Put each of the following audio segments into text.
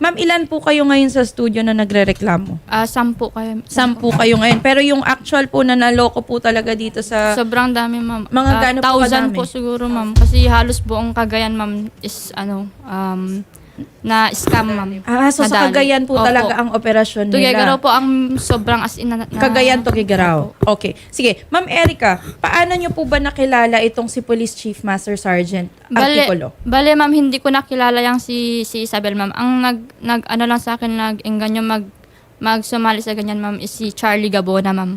Ma'am, ilan po kayo ngayon sa studio na nagrereklamo? Ah, sampu kayo. Sampu kayo ngayon. Pero yung actual po na naloko po talaga dito sa... Sobrang dami, ma'am. Mga Ah, gaano po thousand kadami? po siguro, ma'am. Kasi halos buong Cagayan, ma'am, is ano, um, na scam, ma'am. ah, so sa Nadali. Cagayan po Opo. talaga ang operasyon Tugigaraw nila. po ang sobrang as in na, na Cagayan to Gigaraw. Okay. Sige. Ma'am Erica, paano nyo po ba nakilala itong si Police Chief Master Sergeant Bale, Articulo? bale, ma'am, hindi ko nakilala yung si, si Isabel, ma'am. Ang nag, nag, ano lang sa akin, nag-engganyo mag, magsumali sa ganyan, ma'am, is si Charlie Gabona, ma'am.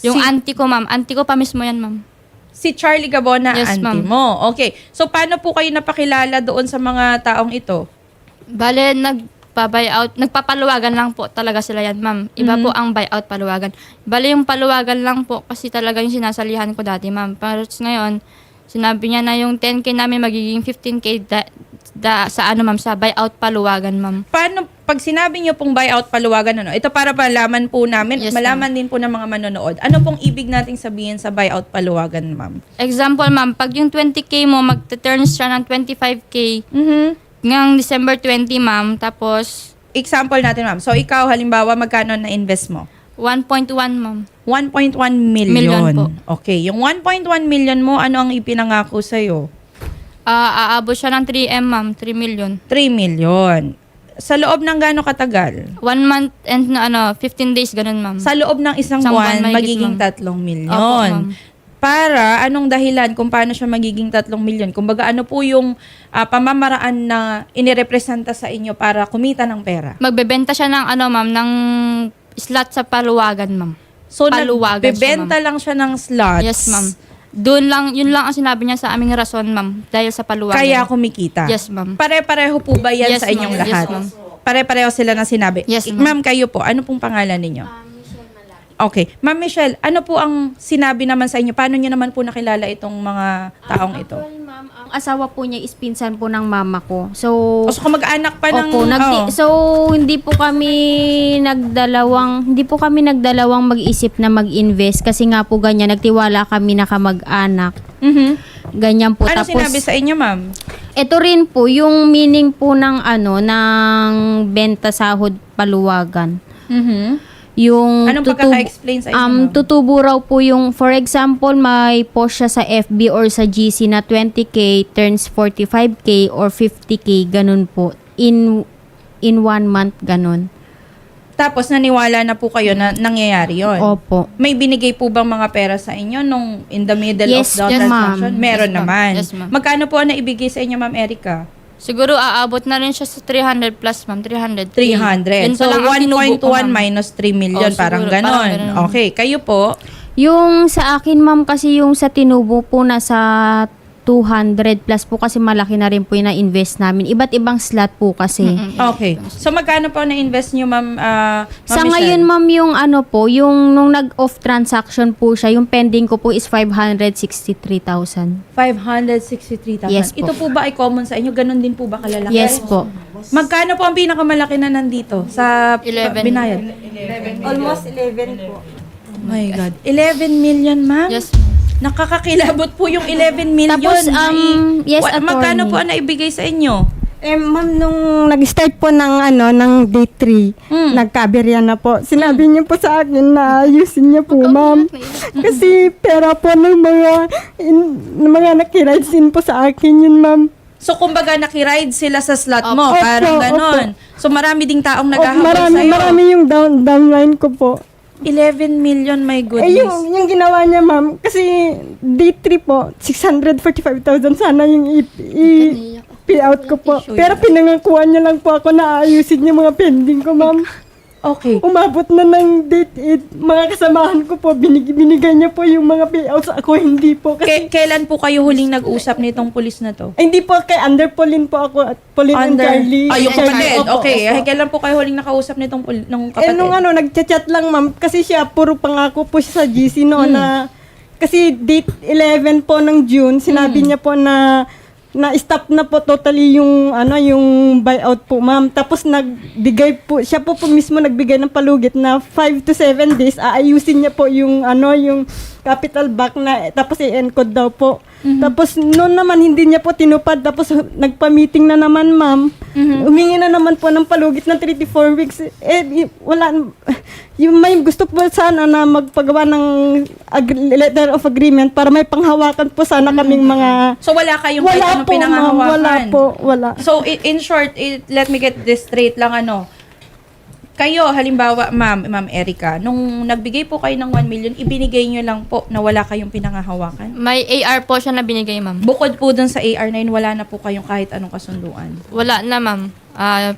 Yung Si- auntie ko, ma'am. Auntie ko pa mismo yan, ma'am. Si Charlie Gabona, Yes, auntie ma'am. mo. Okay. So, paano po kayo napakilala doon sa mga taong ito? Bale, nagpa-buyout, nagpapaluwagan lang po talaga sila yan, ma'am. Iba po ang buyout paluwagan. Bale, yung paluwagan lang po kasi talaga yung sinasalihan ko dati, ma'am. Pero ngayon, sinabi niya na yung 10K namin magiging 15K da, da- sa ano, ma'am, sa buyout paluwagan, ma'am. Paano, pag sinabi niyo pong buyout paluwagan, ano, ito para malaman po namin, Yes, malaman din po ng mga manonood. Ano pong ibig nating sabihin sa buyout paluwagan, ma'am? Example, ma'am, pag yung 20K mo, magte-turn siya ng 25K Mhm. Ngayong December 20, ma'am. Tapos, Example natin, ma'am. So, ikaw, halimbawa, magkano na-invest mo? 1.1, ma'am. 1.1 million. Million po. Okay. Yung 1.1 million mo, ano ang ipinangako sa'yo? Ah, aabot siya ng 3M, ma'am. 3 million. 3 million. Sa loob ng gaano katagal? One month and na ano, 15 days, ganun, ma'am. Sa loob ng isang Isang buwan, buwan, mahigit, magiging ma'am. 3 milyon. Opo, ma'am. Para, anong dahilan kung paano siya magiging 3 milyon? Kumbaga, ano po yung ah, pamamaraan na inirepresenta sa inyo para kumita ng pera? Magbebenta siya ng ano, ma'am, ng slot sa paluwagan, ma'am. So, Paluwagan siya, nagbebenta lang siya ng slots. Yes, ma'am. Doon lang, yun lang ang sinabi niya sa aming rason, ma'am, dahil sa paluwagan. Kaya kumikita. Yes, ma'am. Pare-pareho po ba yan Yes, sa inyong ma'am. Yes, lahat? ma'am. Pare-pareho sila na sinabi. Yes, ma'am. ma'am, kayo po, ano pong pangalan ninyo? Okay. Ma'am Michelle, ano po ang sinabi naman sa inyo? Paano niyo naman po nakilala itong mga taong ito? Actually, ma'am, ang asawa po niya is pinsan po ng mama ko. So, O so kung mag-anak pa ng... Opo, oh. nagdi- so hindi po kami nagdalawang hindi po kami nagdalawang mag-isip na mag-invest kasi nga po ganyan nagtiwala kami na kamag-anak. Mhm. Ganyan po Ano tapos sinabi sa inyo, ma'am? ito rin po yung meaning po ng ano ng benta sahod paluwagan. Mhm. Yung Anong tutub- pagkaka-explain sa inyo, Um, tutubo raw po yung, for example, may post siya sa FB or sa GC na 20K turns 45K or 50K, ganun po. In in one month, ganun. Tapos naniwala na po kayo na nangyayari yon. Opo. May binigay po bang mga pera sa inyo nung in the middle Yes, of the yes, transaction? ma'am. Meron Yes, ma'am. naman. Yes, ma'am. Magkano po ang naibigay sa inyo, ma'am Erica? Siguro aabot na rin siya sa 300 plus, ma'am. 300. 300. Yun So, lang ang tinubo ko, 1.1 ma'am. minus 3 million. Oh, parang siguro, ganon. parang ganon. Okay. Kayo po, Yung sa akin, ma'am, kasi yung sa tinubo po nasa 200 plus po kasi malaki na rin po yung na-invest namin. Iba't ibang slot po kasi. Mm-mm. okay. So, magkano po na-invest nyo, ma'am, ah, ma'am Sa Michelle? ngayon, ma'am, yung ano po, yung nung nag-off transaction po siya, yung pending ko po is 563,000. 563,000. Yes po. Ito po ba ay common sa inyo? Ganon din po ba kalalaki? Yes po. Magkano po ang pinakamalaki na nandito sa 11. binayad? Almost 11 po. Oh my God. 11 million, ma'am? Yes. Nakakakilabot po yung 11 million. Tapos, um, yes, Wa- Magkano attorney. po ang naibigay sa inyo? Eh, ma'am, nung nag-start po ng, ano, ng day 3, Mm. nagkaberya na po. Sinabi niyo po sa akin na ayusin niyo po, ma'am. Kasi pera po ng mga, in, ng mga nakirides din po sa akin yun, ma'am. So, kumbaga, nakiride sila sa slot mo. Opo, parang opo. ganon. So, marami ding taong O, naghahabol marami, sa'yo. marami yung down, downline ko po. 11 million, my Eh, goodness. yung, yung ginawa niya, ma'am, kasi day 3 po, 645,000 sana yung i- i- payout ko po. Pero pinangakuan niya lang po ako na ayusin yung mga pending ko, ma'am. Okay. Umabot na ng date 8. Mga kasamahan ko po, binig binigay niya po yung mga payouts. Ako hindi po. Kasi, K- kailan po kayo huling nag-usap nitong pulis na to? Ay, hindi po kay Under Pauline po ako at Pauline and Charlie. Ah, yung Charlie, kapatid. opo, Okay. opo. Ay, kailan po kayo huling nakausap nitong pul- nung Eh, kapatid? nung ano, nagchat-chat lang, ma'am. Kasi siya, puro pangako po siya sa GC no, na... Kasi date 11 po ng June, sinabi niya po na na stop na po totally yung ano yung buyout po ma'am. Tapos nagbigay po siya po po mismo nagbigay ng palugit na 5 to 7 days aayusin niya po yung ano yung capital back na tapos i-encode daw po Tapos noon naman hindi niya po tinupad. Tapos nagpa-meeting na naman ma'am. Humingi na naman po ng palugit ng 3 to 4 weeks. Eh, wala, yung may gusto po sana na magpagawa ng ag- letter of agreement para may panghawakan po sana kaming mga... So wala kayong kahit Wala anong po ma'am, pinangahawakan? wala po, wala. So in short, it, let me get this straight lang ano. Kayo, halimbawa, ma'am, ma'am Erica, nung nagbigay po kayo ng 1 million, ibinigay nyo lang po na wala kayong pinangahawakan? May AR po siya na binigay, ma'am. Bukod po dun sa AR na yun, wala na po kayong kahit anong kasunduan. Wala na, ma'am. Ah,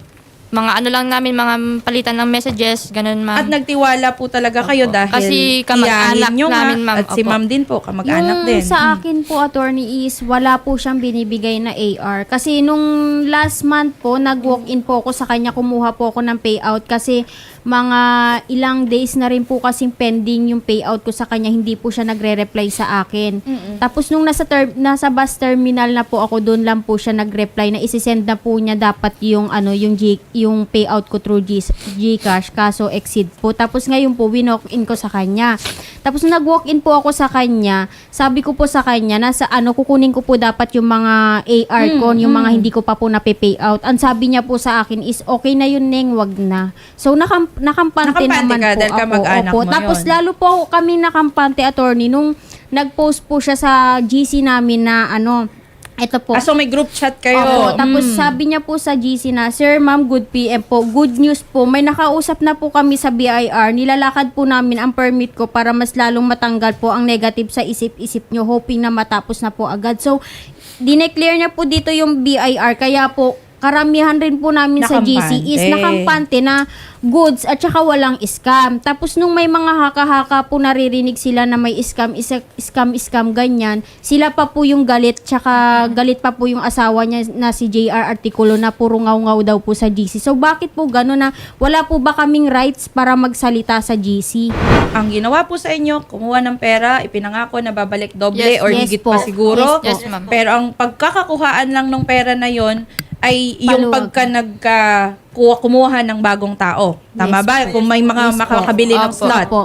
mga ano lang namin, mga palitan ng messages, ganun, ma'am. At nagtiwala po talaga kayo dahil Kasi kamag-anak iyahin nyo nga, namin, ma'am. At si Opo. ma'am din po, kamag-anak yung din. sa akin po, attorney, is wala po siyang binibigay na AR. Kasi nung last month po, nag-walk-in po ako sa kanya, kumuha po ako ng payout. Kasi mga ilang days na rin po kasing pending yung payout ko sa kanya, hindi po siya nagre-reply sa akin. Tapos nung nasa, ter- nasa bus terminal na po ako, doon lang po siya nag-reply na isisend na po niya dapat yung ano yung G- yung payout ko through G- Gcash kaso exceed po. Tapos ngayon po winok in ko sa kanya. Tapos nag-walk in po ako sa kanya, sabi ko po sa kanya nasa ano kukunin ko po dapat yung mga AR ko, yung mga hindi ko pa po na payout. Ang sabi niya po sa akin is okay na yun neng, wag na. So nakam- nakampante, Nakampante naman ka po dahil ako. kamag-anak Opo. mo Tapos yun. lalo po kami nakampante attorney nung nag-post po siya sa GC namin na ano, ito po. Ah, so may group chat kayo. Opo, tapos Mm. sabi niya po sa GC na, Sir, ma'am, good PM po. Good news po. May nakausap na po kami sa BIR. Nilalakad po namin ang permit ko para mas lalong matanggal po ang negative sa isip-isip nyo, hoping na matapos na po agad. So, dineclare niya po dito yung BIR. Kaya po, karamihan rin po namin sa GC is Nakampante. nakampante na goods at saka walang scam. Tapos nung may mga haka-haka po naririnig sila na may scam, isa, scam, scam, ganyan, sila pa po yung galit, tsaka galit pa po yung asawa niya na si JR Artikulo na puro ngaw-ngaw daw po sa GC. So bakit po gano'n na wala po ba kaming rights para magsalita sa GC? Ang ginawa po sa inyo, kumuha ng pera, ipinangako na babalik doble Yes, or yes higit po. pa siguro. Yes, yes, ma'am. Pero ang pagkakakuhaan lang ng pera na yon ay yung Paluwag. pagka nagka kuha, kumuha ng bagong tao. Tama Yes ba? po. Kung may mga Yes makakabili ng Opo. slot. Opo.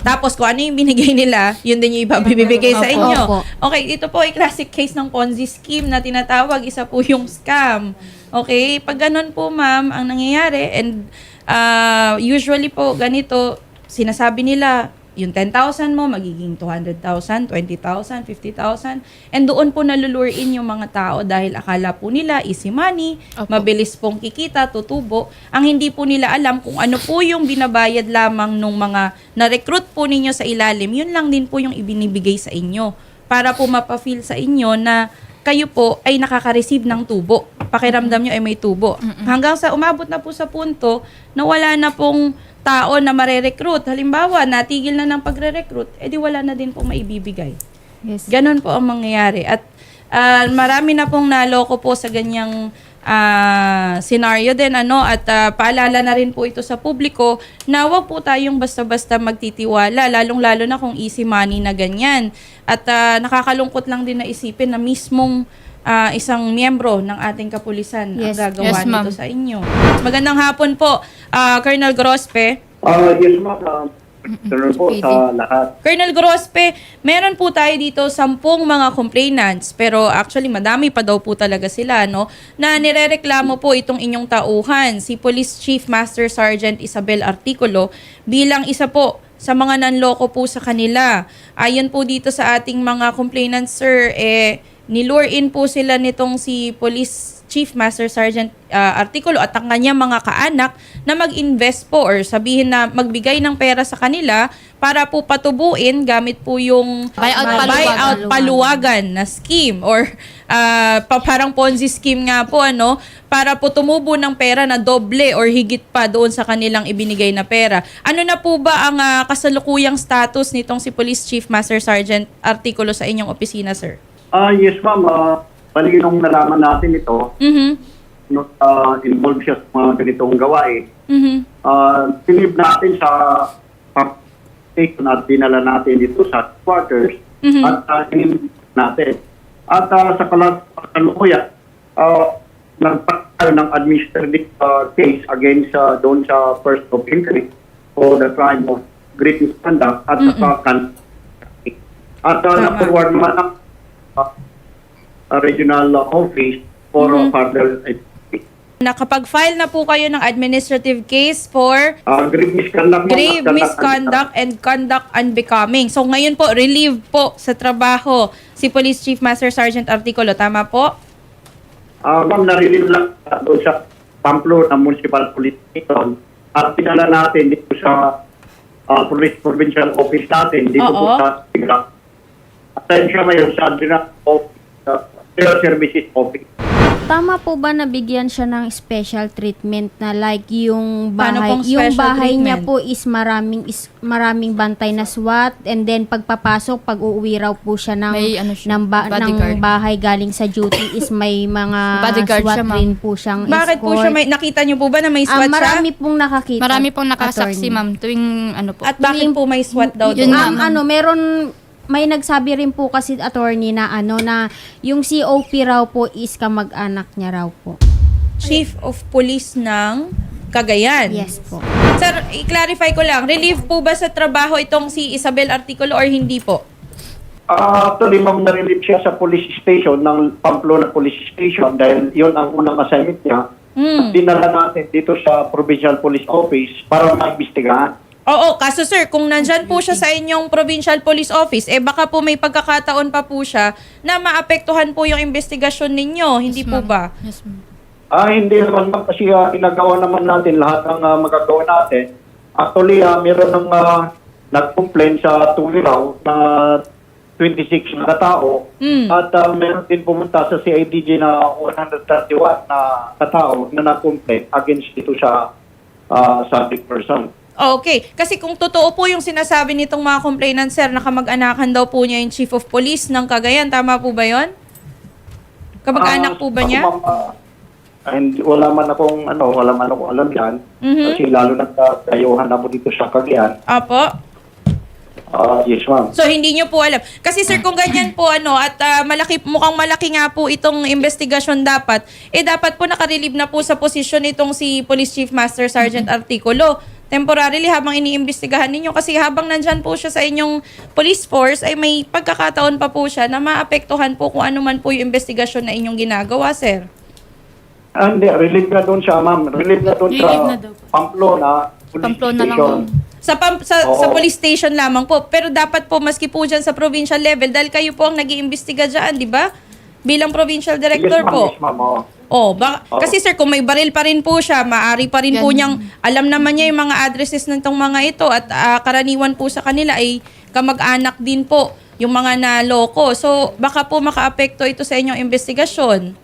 Tapos kung ano yung binigay nila, yun din yung ibabibigay sa inyo. Opo. Okay, ito po ay classic case ng Ponzi scheme na tinatawag. Isa po yung scam. Okay, pag ganun po ma'am, ang nangyayari, and uh, usually po ganito, sinasabi nila, yung 10,000 mo, magiging 200,000, 20,000, 50,000. And doon po nalulure in yung mga tao dahil akala po nila easy money, Opo. mabilis pong kikita, tutubo. Ang hindi po nila alam kung ano po yung binabayad lamang nung mga na-recruit po ninyo sa ilalim, yun lang din po yung ibinibigay sa inyo para po mapafeel sa inyo na kayo po ay nakaka-receive ng tubo. Pakiramdam nyo ay may tubo. Hanggang sa umabot na po sa punto na wala na pong tao na mare-recruit. Halimbawa, natigil na ng pagre-recruit, edi wala na din pong maibibigay. Yes. Ganon po ang mangyayari. At ah, marami na pong naloko po sa ganyang ah, scenario din. Ano, at ah, paalala na rin po ito sa publiko na huwag po tayong basta-basta magtitiwala, lalong-lalo na kung easy money na ganyan. At ah, nakakalungkot lang din na isipin na mismong ah, isang miyembro ng ating kapulisan Yes. ang gagawa Yes, nito sa inyo. Magandang hapon po, ah, Colonel Grospe. Ah, yes, ma'am. Uh, Tuloy po sa lahat. Colonel Grospe, meron po tayo dito sampung mga complainants, pero actually madami pa daw po talaga sila, no? Na nirereklamo po itong inyong tauhan, si Police Chief Master Sergeant Isabel Articulo, bilang isa po sa mga nanloko po sa kanila. Ayon po dito sa ating mga complainants, sir, eh, nilure in po sila nitong si Police Chief Master Sergeant uh, Artikulo at ang kanyang mga kaanak na mag-invest po or sabihin na magbigay ng pera sa kanila para po patubuin gamit po yung Buyout uh, paluwagan. buyout paluwagan na scheme or uh, pa- parang Ponzi scheme nga po ano para po tumubo ng pera na doble or higit pa doon sa kanilang ibinigay na pera. Ano na po ba ang uh, kasalukuyang status nitong si Police Chief Master Sergeant Artikulo sa inyong opisina, sir? Ah, yes, ma'am. Uh, bali nung nalaman natin ito, Mhm. no, uh, involved siya sa mga ganitong gawain. Mhm. Uh, tinib natin sa station at dinala natin dito sa quarters Mhm. at uh, tinib natin. At uh, sa kalukuyan, uh, nagpatayo ng administrative uh, case against uh, doon sa first of entry for the crime of great misconduct at sa kan at uh, Tama. na-forward naman ang uh, regional office for uh, further Nakapag-file na po kayo ng administrative case for uh, grave misconduct. grave misconduct and conduct unbecoming. So ngayon po, relieve po sa trabaho si Police Chief Master Sergeant Articulo. Tama po? Uh, ma'am, narinig lang doon sa Pamplona Municipal Police Station at pinala natin dito sa uh, Police Provincial Office natin dito po Oo. sa Tigra. Assign siya ngayon sa Adriana Office, uh, Services Office. Tama po ba nabigyan siya ng special treatment na like yung Paano bahay pong yung special bahay niya treatment? po is maraming is maraming bantay na SWAT and then pagpapasok pag uuwi raw po siya ng May ano siya, ng, ba- ng bahay galing sa duty is may mga Bodyguard SWAT siya, ma'am. rin po siyang Bakit po escort. siya may nakita niyo po ba na may Ah, SWAT siya? marami pong nakakita. Marami pong nakasaksi, attorney. ma'am, tuwing ano po. At bakit po may SWAT daw Yun doon? nga, Um, ma'am. ano, meron may nagsabi rin po kasi attorney na ano na yung COP raw po is kamag-anak niya raw po. Chief of Police ng Cagayan. Yes po. Sir, i-clarify ko lang, relieve po ba sa trabaho itong si Isabel Articulo or hindi po? Uh, actually, ma'am, na-relieve siya sa police station ng Pamplona Police Station dahil yon ang unang assignment niya. At dinala natin dito sa Provincial Police Office para maimbestigahan. Oo, kaso sir, kung nandyan po siya sa inyong provincial police office, eh baka po may pagkakataon pa po siya na maapektuhan po yung investigasyon ninyo, hindi po ba? Yes, ma'am. Ah, hindi naman ma'am kasi ah, inagawa naman natin lahat ng ah, magagawa natin. Actually, ah, meron ng ah, nag-complain sa Tuliraw na 26 na katao Mm. at ah, meron din pumunta sa CIDG na 131 na katao na nag-complain against dito sa ah, subject person. Okay, kasi kung totoo po yung sinasabi nitong mga complainant sir, na kamag-anakan daw po niya yung chief of police ng Cagayan, tama po ba yon? Kamag-anak Ah, po ba ako, niya? ma'am, ah, and wala man akong ano, wala man akong alam yan. Mhm. Kasi lalo nagkayuhan na mo dito sa Cagayan. Apo. Ah, yes, ma'am. So hindi niyo po alam. Kasi sir kung ganyan po ano at ah, malaki mukhang malaki nga po itong investigasyon dapat, eh dapat po nakarelieve na po sa posisyon itong si Police Chief Master Sergeant Articulo. Temporarily habang iniimbestigahan ninyo kasi habang nandyan po siya sa inyong police force ay may pagkakataon pa po siya na maapektuhan po kung ano man po yung investigasyon na inyong ginagawa, sir. Ah, hindi, relieve na doon siya, ma'am. Relieve na doon sa Relieve na daw po. Pamplona Police Pamplona lang, Station. ma'am. Sa, pam- sa, Oo. sa police station lamang po. Pero dapat po maski po dyan sa provincial level dahil kayo po ang nag iimbestiga dyan, di ba? Bilang provincial director yes, ma'am, po. Yes, ma'am. oo. Oh, ba- Oo. kasi sir, kung may baril pa rin po siya, maari pa rin po Yan. niyang, alam naman niya yung mga addresses ng tong mga ito at ah, karaniwan po sa kanila ay kamag-anak din po yung mga naloko. So, baka po makaapekto ito sa inyong investigasyon.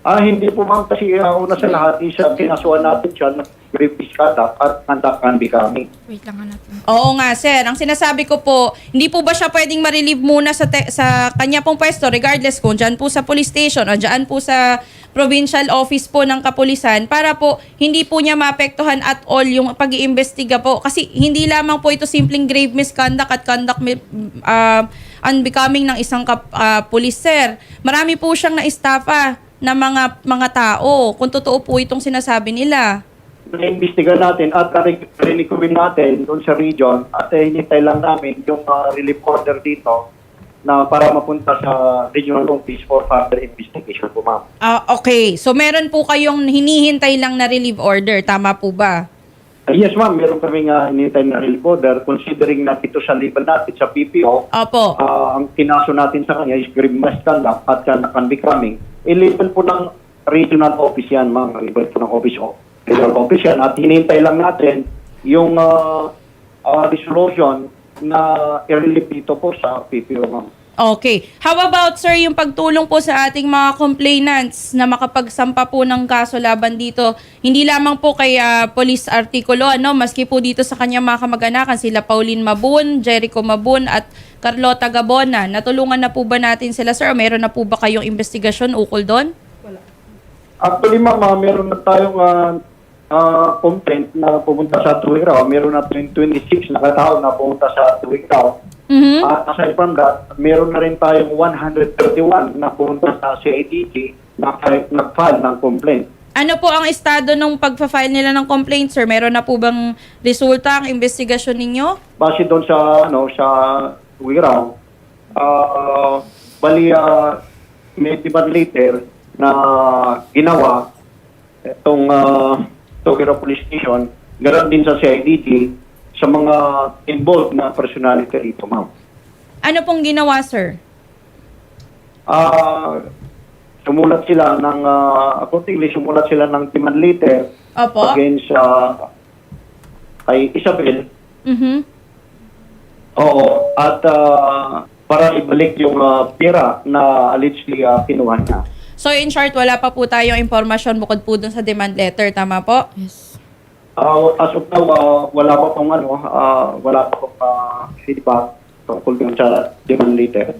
Ah, hindi po, ma'am. Kasi ah, una sa lahat, isa, kinasuhan natin siya ng grave misconduct at conduct unbecoming. Wait lang nga natin. Oo nga, sir. Ang sinasabi ko po, hindi po ba siya pwedeng ma-relieve muna sa, te- sa kanya pong pwesto regardless kung dyan po sa police station o dyan po sa provincial office po ng kapulisan para po hindi po niya maapektuhan at all yung pag iimbestiga po. Kasi hindi lamang po ito simpleng grave misconduct at conduct mi- uh, unbecoming ng isang kap, uh, police, sir. Marami po siyang na-estafa na mga mga tao kung totoo po itong sinasabi nila. Na-imbestiga natin at na-recommend natin doon sa region at eh, hinintay lang namin yung ah, relief order dito na para mapunta sa regional office for further investigation po, ma'am. Ah, okay. So meron po kayong hinihintay lang na relief order, tama po ba? Ah, yes, ma'am. Meron kaming uh, hinintay na relief order considering na dito sa level natin sa PPO, Opo. Ah, ang kinaso natin sa kanya is grave misconduct at conduct unbecoming. I-level po ng regional office yan, ma'am. Level po ng office o regional office yan. At hinintay lang natin yung ah, ah, resolution na i-relieve dito po sa PPO, ma'am. Okay. How about sir yung pagtulong po sa ating mga complainants na makapagsampa po ng kaso laban dito? Hindi lamang po kay ah, Police Artikulo, ano, maski po dito sa kanyang mga kamag-anakan, sila Pauline Mabun, Jericho Mabun at Carlota Gabona. Natulungan na po ba natin sila sir? O meron na po ba kayong investigasyon ukol doon? Actually, ma'am, ah, meron na tayong ah, ah, complaint na pumunta sa Tuwiraw. Meron na 26 na katao na pumunta sa Tuwiraw. Mhm. At aside from that, meron na rin tayong 131 na pumunta sa CIDG na nag-file ng complaint. Ano po ang estado ng pagpa-file nila ng complaint, sir? Meron na po bang resulta ang investigasyon ninyo? Base doon sa ano sa Wiraw, ah bali uh, may demand later na ginawa itong uh, Tokyo Police Station, ganoon din sa CIDG sa mga involved na personality rito, ma'am. Ano pong ginawa, sir? Ah, sumulat sila ng, uh, accordingly, sumulat sila ng demand letter Opo. against uh, kay Isabel. Mhm. Oo. At ah, para ibalik yung ah, pera na allegedly uh, kinuha niya. So in short, wala pa po tayong impormasyon bukod po dun sa demand letter, tama po? Yes. Ah, as of now, ah, wala pa pong ano, ah, wala pa pong ah, feedback tungkol dun sa demand letter.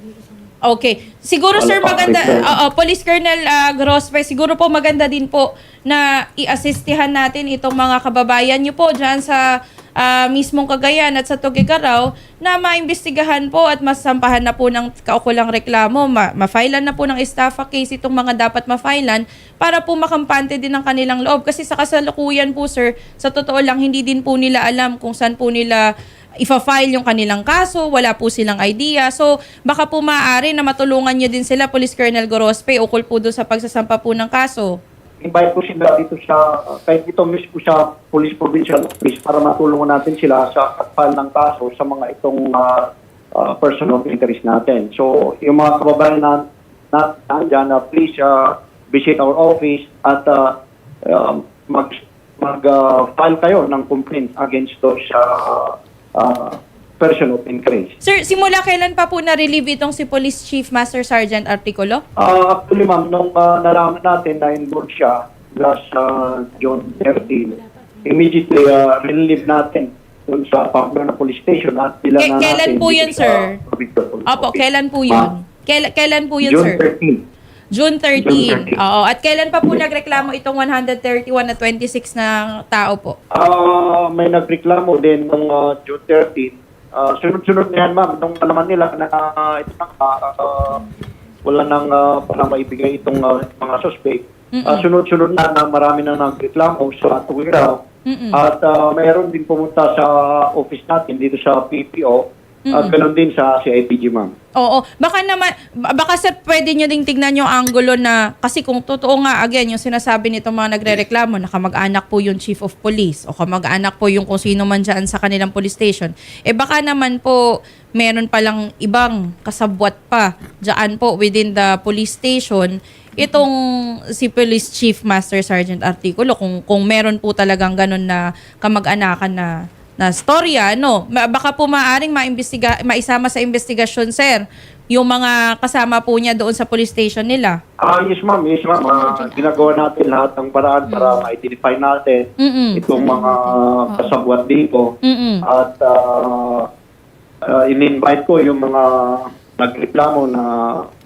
Okay. Siguro Wala sir maganda, na. Oo, Police Colonel uh, Grospe, siguro po maganda din po na i-assistihan natin itong mga kababayan niyo po dyan sa ah, mismong Cagayan at sa Tugigaraw na maimbestigahan po at masampahan na po ng kaukulang reklamo, ma- mafailan na po ng estafa case itong mga dapat mafailan para po makampante din ng kanilang loob. Kasi sa kasalukuyan po sir, sa totoo lang hindi din po nila alam kung saan po nila ifa-file yung kanilang kaso, wala po silang idea. So, baka po maaari na matulungan nyo din sila, Police Colonel Gorospe, ukol po doon sa pagsasampa po ng kaso. invite ko sila dito sa, kahit dito mismo sa Police Provincial Office para matulungan natin sila sa pag ng kaso sa mga itong uh, uh, person of interest natin. So, yung mga kababayan na, na nandyan, uh, please uh, visit our office at uh, uh, mag, mag uh, kayo ng complaint against those uh, uh, person of interest. Sir, simula kailan pa po na-relieve itong si Police Chief Master Sergeant Articulo? Ah, actually, ma'am, nung uh, nalaman natin na involved siya last uh, June 13, immediately uh, relieve natin dun sa Pamplona Police Station at bila Ke- na kailan natin po yun, sir? Police Opo, kailan po yun? Kail- kailan po yun, June sir? 13. June 13. June 13. Oo. At kailan pa po nagreklamo itong 131 na 26 na tao po? Ah, may nagreklamo din nung uh, June 13. Ah, sunod-sunod na yan, ma'am. Nung alaman nila na uh, ito na, ah, wala nang uh, parang maibigay itong ah, mga suspect. Ah, sunod-sunod na na marami na nagreklamo sa Tuwiraw. Mm-mm. At ah, mayroon din pumunta sa office natin dito sa PPO. At ganoon din sa CIPG, ma'am. Oo. Baka naman, ba- baka sir, pwede nyo ding tignan yung angulo na, kasi kung totoo nga, again, yung sinasabi nitong mga nagre-reklamo, na kamag-anak po yung chief of police, o kamag-anak po yung kung sino man dyan sa kanilang police station, eh baka naman po, meron palang ibang kasabwat pa dyan po within the police station, itong si Police Chief Master Sergeant Articulo, kung, kung meron po talagang ganun na kamag-anakan na na storya, no? Ma- Baka po maaring maimbestiga, maisama sa investigasyon, sir, yung mga kasama po niya doon sa police station nila. Ah, yes, ma'am. Yes, ma'am. Ah, ginagawa natin lahat ng paraan para ma-identify natin Mm-mm. itong mga kasabwat dito. Mm-mm. At ah, ah, in-invite ko yung mga nagreklamo na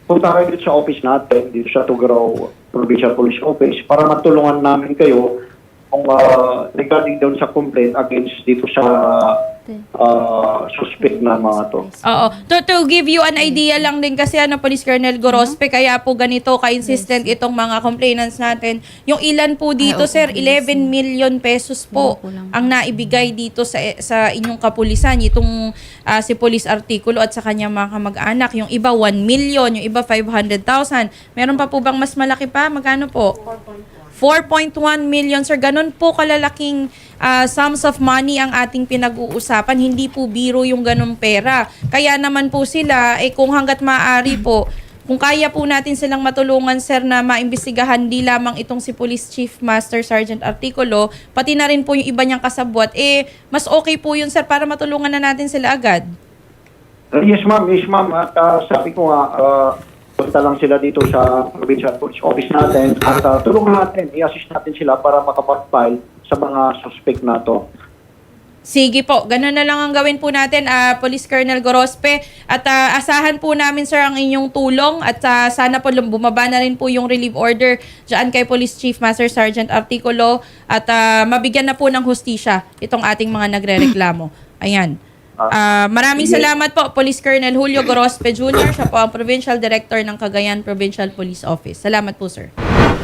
punta kayo dito sa office natin, dito sa Tugaraw Provincial Police Office, para matulungan namin kayo kung ah, regarding doon sa complaint against dito sa ah, suspect na mga to. Oo. To, to give you an idea lang din kasi ano, Police Colonel Gorospe, kaya po ganito ka-insistent itong mga complainants natin. Yung ilan po dito, sir, 11 million pesos po ang naibigay dito sa sa inyong kapulisan. Itong ah, si Police Artikulo at sa kanyang mga kamag-anak. Yung iba 1 million, yung iba 500,000. Meron pa po bang mas malaki pa? Magkano po? 4.1 million, sir. Ganun po kalalaking ah, sums of money ang ating pinag-uusapan. Hindi po biro yung ganun pera. Kaya naman po sila, eh kung hanggat maaari po, kung kaya po natin silang matulungan, sir, na maimbestigahan di lamang itong si Police Chief Master Sergeant Articulo, pati na rin po yung iba niyang kasabwat, eh, mas okay po yun, sir, para matulungan na natin sila agad. Uh, yes, ma'am. Yes, ma'am. At uh, sabi ko nga, uh, punta lang sila dito sa provincial office natin at uh, tulungan natin, i-assist natin sila para makapag-file sa mga suspect na to. Sige po, ganun na lang ang gawin po natin, ah, Police Colonel Gorospe. At ah, asahan po namin, sir, ang inyong tulong. At ah, sana po bumaba na rin po yung relief order dyan kay Police Chief Master Sergeant Articulo. At ah, mabigyan na po ng hustisya itong ating mga nagre-reklamo. Ayan. Ah, maraming salamat po, Police Colonel Julio Gorospe Jr. Siya po ang Provincial Director ng Cagayan Provincial Police Office. Salamat po, sir.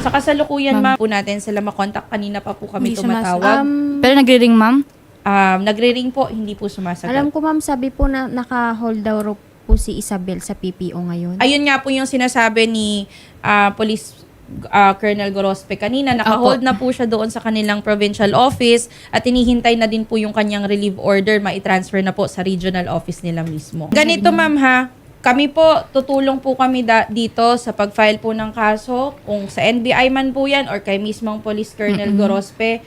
Sa kasalukuyan, ma'am, po natin sila makontak. Kanina pa po kami Hindi tumatawag. Um, Pero nagre-ring, ma'am? Um, nagre-ring po, hindi po sumasagot. alam ko ma'am, sabi po na naka-hold daw ro- po si Isabel sa PPO ngayon? Ayun nga po yung sinasabi ni ah, Police ah, Colonel Gorospe kanina. Naka-hold na po siya doon sa kanilang provincial office at hinihintay na din po yung kanyang relief order ma-transfer na po sa regional office nila mismo. Ganito ma'am ha, kami po, tutulong po kami da- dito sa pag-file po ng kaso. Kung sa NBI man po yan or kay mismong Police Colonel Gorospe,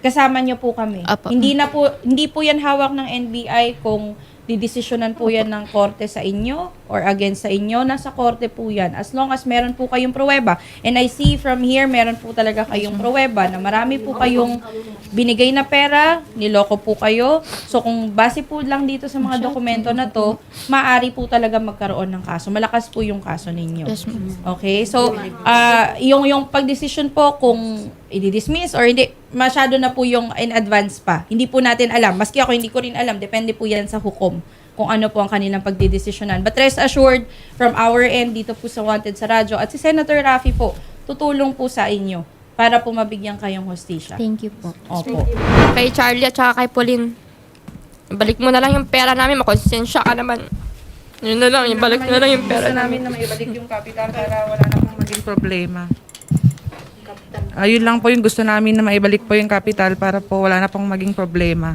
kasama niyo po kami. Apo. Hindi na po hindi po yan hawak ng NBI kung didesisyonan po yan ng korte sa inyo or against sa inyo, nasa korte po yan. As long as meron po kayong pruweba. And I see from here, meron po talaga kayong pruweba na marami po kayong binigay na pera, niloko po kayo. So kung base po lang dito sa mga dokumento na to, maaari po talaga magkaroon ng kaso. Malakas po yung kaso ninyo. Yes, ma'am. Okay? So, ah yung, yung pag-decision po kung i-dismiss or hindi, masyado na po yung in advance pa. Hindi po natin alam. Maski ako, hindi ko rin alam. Depende po yan sa hukom kung ano po ang kanilang pagdidesisyonan. But rest assured, from our end, dito po sa Wanted sa Radyo, at si Senator Raffy po, tutulong po sa inyo para po mabigyan kayong hostisya. Thank you po. Opo. Kay Charlie at saka kay Pauline, balik mo na lang yung pera namin, makonsensya ka naman. Yun na lang, ibalik na lang yung pera Gusto namin namin. na maibalik yung capital para wala na pong maging problema. Ayun lang po yung gusto namin na maibalik po yung capital para po wala na pong maging problema.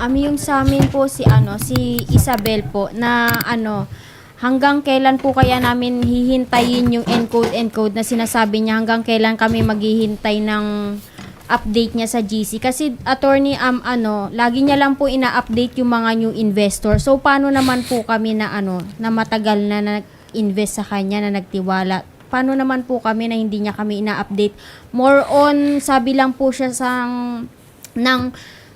Ami yung sa amin po si ano si Isabel po na ano hanggang kailan po kaya namin hihintayin yung encode encode na sinasabi niya? Hanggang kailan kami maghihintay ng update niya sa GC kasi attorney um ano lagi niya lang po ina-update yung mga new investor. So paano naman po kami na ano na matagal na nag-invest sa kanya na nagtiwala paano naman po kami na hindi niya kami ina-update more on sabi lang po siya sang ng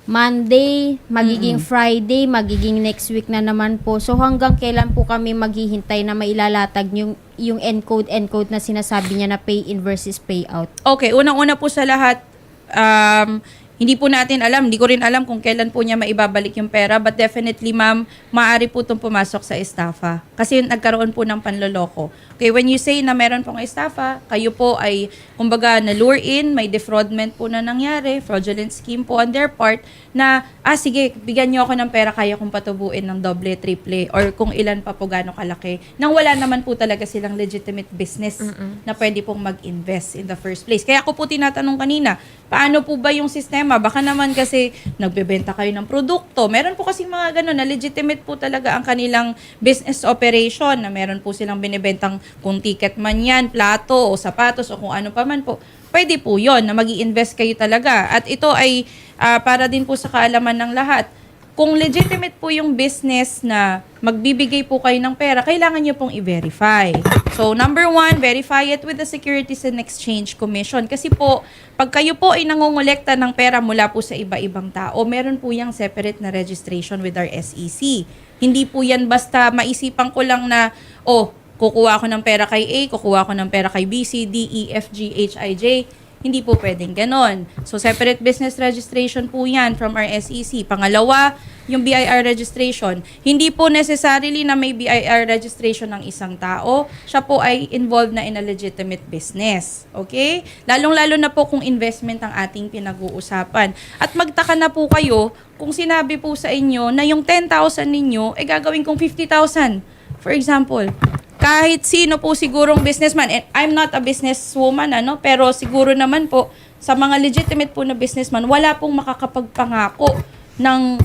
Monday, magiging Friday, magiging next week na naman po. So hanggang kailan po kami maghihintay na mailalatag yung yung encode encode na sinasabi niya na pay in versus payout. Okay, unang-una po sa lahat, um, hindi po natin alam, hindi ko rin alam kung kailan po niya maibabalik yung pera, but definitely ma'am, maaari po itong pumasok sa estafa. Kasi nagkaroon po ng panloloko. Okay, when you say na meron pong estafa, kayo po ay, kumbaga, na-lure in, may defraudment po na nangyari, fraudulent scheme po on their part, na, ah sige, bigyan niyo ako ng pera, kaya kong patubuin ng doble, triple, or kung ilan pa po gano'ng kalaki, nang wala naman po talaga silang legitimate business na pwede pong mag-invest in the first place. Kaya ako po tinatanong kanina, paano po ba yung sistema? Baka naman kasi nagbebenta kayo ng produkto. Meron po kasi mga gano'n na legitimate po talaga ang kanilang business operation na meron po silang binibentang kung ticket man yan, plato o sapatos o kung ano pa man po. Pwede po yon na mag invest kayo talaga. At ito ay ah, para din po sa kaalaman ng lahat. Kung legitimate po yung business na magbibigay po kayo ng pera, kailangan nyo pong i-verify. So, number one, verify it with the Securities and Exchange Commission. Kasi po, pag kayo po ay nangongolekta ng pera mula po sa iba-ibang tao, meron po yung separate na registration with our SEC. Hindi po yan basta maisipan ko lang na, oh, kukuha ako ng pera kay A, kukuha ako ng pera kay B, C, D, E, F, G, H, I, J. Hindi po pwedeng ganon. So, separate business registration po yan from our SEC. Pangalawa, yung BIR registration. Hindi po necessarily na may BIR registration ng isang tao. Siya po ay involved na in a legitimate business. Okay? Lalong-lalo na po kung investment ang ating pinag-uusapan. At magtaka na po kayo kung sinabi po sa inyo na yung 10,000 ninyo, eh gagawin kong 50,000. For example, kahit sino po sigurong businessman, and I'm not a businesswoman, ano, pero siguro naman po, sa mga legitimate po na businessman, wala pong makakapagpangako ng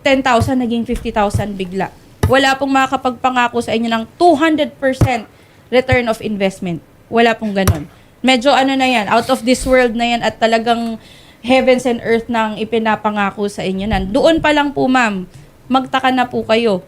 10,000 naging 50,000 bigla. Wala pong makakapagpangako sa inyo ng 200% return of investment. Wala pong ganun. Medyo ano na yan, out of this world na yan at talagang heavens and earth nang ipinapangako sa inyo nan. Doon pa lang po ma'am, magtaka na po kayo.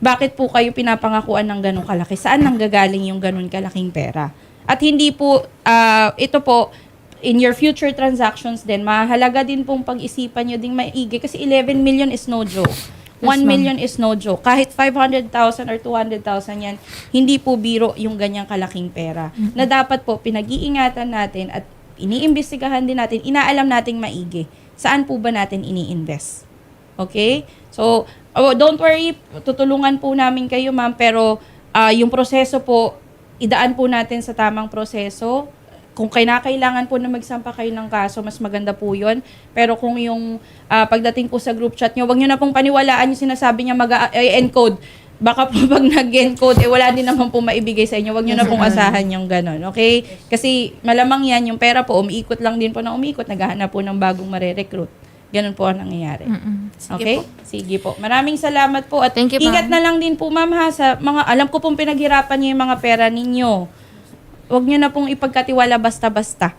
Bakit po kayo pinapangakuan ng ganong kalaki? Saan nanggagaling yung ganon kalaking pera? At hindi po, ah, ito po, in your future transactions din, mahalaga din pong pag-isipan nyo ding maigi kasi 11 million is no joke. 1 million is no joke. Kahit 500,000 or 200,000 yan, hindi po biro yung ganyang kalaking pera. Na dapat po pinag-iingatan natin at iniimbestigahan din natin, inaalam nating maigi. Saan po ba natin ini-invest? Okay? So, oh, don't worry, tutulungan po namin kayo ma'am, pero ah, yung proseso po, idaan po natin sa tamang proseso. kung kinakailangan po na magsampa kayo ng kaso, mas maganda po yun. Pero kung yung ah, pagdating po sa group chat nyo, wag nyo na pong paniwalaan yung sinasabi niya mag-encode. Baka po pag nag-encode, eh wala din naman po maibigay sa inyo. Wag nyo na pong asahan yung ganun, okay? Kasi malamang yan, yung pera po, umiikot lang din po na umiikot, naghahanap po ng bagong mare-recruit. Ganun po ang nangyayari. okay? Sige po. Maraming salamat po. At Thank you, ingat ma'am. na lang din po, ma'am, ha, sa mga, alam ko pong pinaghirapan niyo yung mga pera ninyo. Huwag niyo na pong ipagkatiwala basta-basta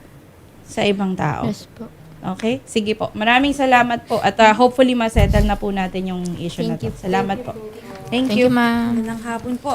sa ibang tao. Yes po. Okay? Sige po. Maraming salamat po. At uh, hopefully, masettle na po natin yung issue na to. Salamat po. Thank, Thank you, ma'am. Magandang hapon po.